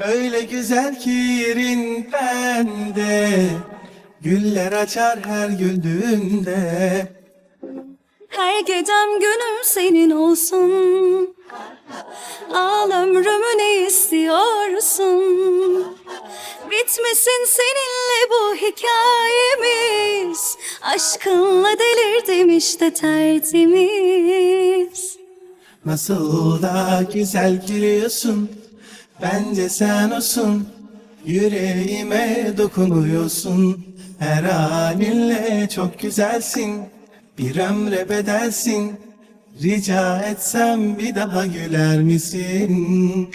Öyle güzel ki yerin bende Güller açar her güldüğünde. Her gecem günüm senin olsun. Al ömrümü ne istiyorsun? Bitmesin seninle bu hikayemiz. Aşkınla delirdim işte tertemiz. Nasıl da güzel gülüyorsun Bence sen olsun Yüreğime dokunuyorsun. Her halinle çok güzelsin Bir ömre bedelsin. Rica etsem bir daha güler misin?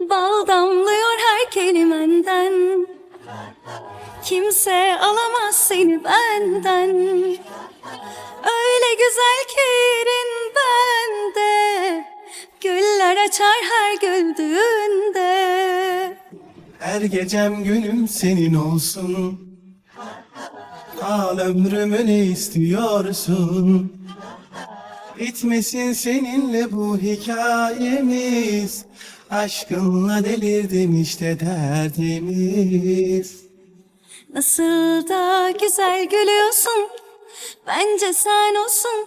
Bal damlıyor her kelimenden. Kimse alamaz seni benden. Öyle güzel ki yerin bende. Güller açar her güldüğünde Her gecem günüm senin olsun. Al ömrümü ne istiyorsun? Bitmesin seninle bu hikayemiz. Aşkınla delirdim işte derdimiz. Nasıl da güzel gülüyorsun. Bence sen olsun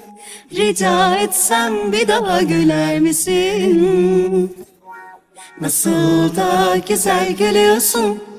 Rica etsem bir daha güler misin? Nasıl da güzel gülüyorsun